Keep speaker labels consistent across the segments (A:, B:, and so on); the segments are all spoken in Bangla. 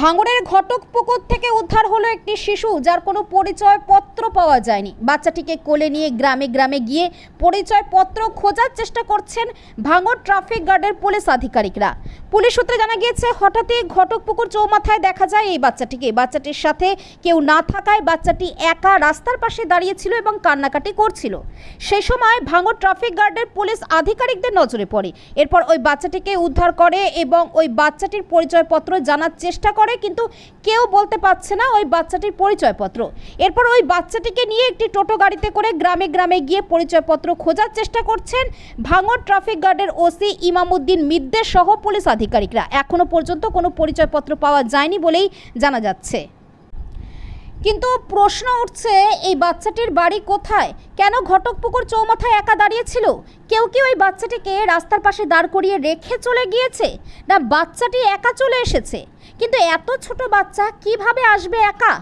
A: ভাঙড়ের ঘটক পুকুর থেকে উদ্ধার হলো একটি শিশু, যার কোনো পরিচয় পত্র পাওয়া যায়নি। বাচ্চাটিকে কোলে নিয়ে গ্রামে গ্রামে গিয়ে পরিচয় পত্র খোঁজার চেষ্টা করছেন ভাঙড় ট্রাফিক গার্ডের পুলিশ আধিকারিকরা। পুলিশ সূত্রে জানা গিয়েছে, হঠাৎই ঘটক পুকুর চৌমাথায় দেখা যায় এই বাচ্চাটিকে। বাচ্চাটির সাথে কেউ না থাকায় বাচ্চাটি একা রাস্তার পাশে দাঁড়িয়েছিল এবং কান্নাকাটি করছিল। সেই সময় ভাঙড় ট্রাফিক গার্ডের পুলিশ আধিকারিকদের নজরে পড়ে। এরপর ওই বাচ্চাটিকে উদ্ধার করে এবং ওই বাচ্চাটির পরিচয়পত্র জানার চেষ্টা করে কিন্তু কেউ বলতে পারছে না ওই বাচ্চাটির পরিচয়পত্র। এরপর ওই বাচ্চাটিকে নিয়ে একটি টোটো গাড়িতে করে গ্রামে গ্রামে গিয়ে পরিচয়পত্র খোঁজার চেষ্টা করছেন ভাঙর ট্রাফিক গার্ডের ওসি ইমামুদ্দিন মিদ্দের সহ পুলিশ আধিকারিকরা। এখনও পর্যন্ত কোনো পরিচয়পত্র পাওয়া যায়নি বলেই জানা যাচ্ছে। কিন্তু প্রশ্ন উঠছে, এই বাচ্চাটির বাড়ি কোথায়? কেন ঘটকপুকুর চৌমাথায় একা দাঁড়িয়েছিল? কেউ কি ওই বাচ্চাটিকে রাস্তার পাশে দাঁড় করিয়ে রেখে চলে গিয়েছে? না বাচ্চাটি একা চলে এসেছে? কিন্তু এত ছোট বাচ্চা কীভাবে আসবে একা?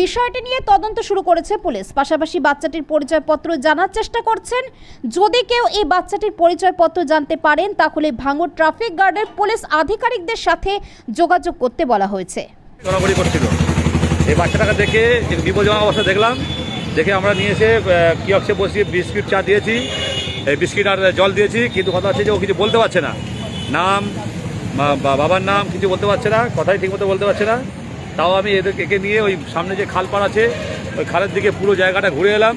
A: বিষয়টি নিয়ে তদন্ত শুরু করেছে পুলিশ। পাশাপাশি বাচ্চাটির পরিচয়পত্র জানার চেষ্টা করছেন। যদি কেউ এই বাচ্চাটির পরিচয়পত্র জানতে পারেন, তাহলে ভাঙড় ট্রাফিক গার্ডের পুলিশ আধিকারিকদের সাথে যোগাযোগ করতে বলা হয়েছে।
B: এই বাচ্চাটাকে দেখে বিপজ্জনক অবস্থা দেখলাম। দেখে আমরা নিয়ে এসে কিয়ক্সে বসিয়ে বিস্কিট চা দিয়েছি। এই বিস্কিট আর জল দিয়েছি, কিন্তু কথা হচ্ছে যে ও কিছু বলতে পারছে না। নাম বাবার নাম কিছু বলতে পারছে না, কথাই ঠিকমতো বলতে পারছে না। তাও আমি এদের একে নিয়ে ওই সামনে যে খাল পাড় আছে, ওই খালের দিকে পুরো জায়গাটা ঘুরে এলাম।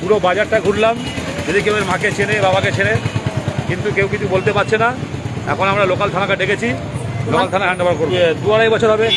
B: পুরো বাজারটা ঘুরলাম। যদি কেউ মাকে চেনে, বাবাকে চেনে, কিন্তু কেউ কিছু বলতে পারছে না। এখন আমরা লোকাল থানাকে ডেকেছি। লোকাল থানা হ্যান্ড ওভার করব। দু আড়াই বছর হবে।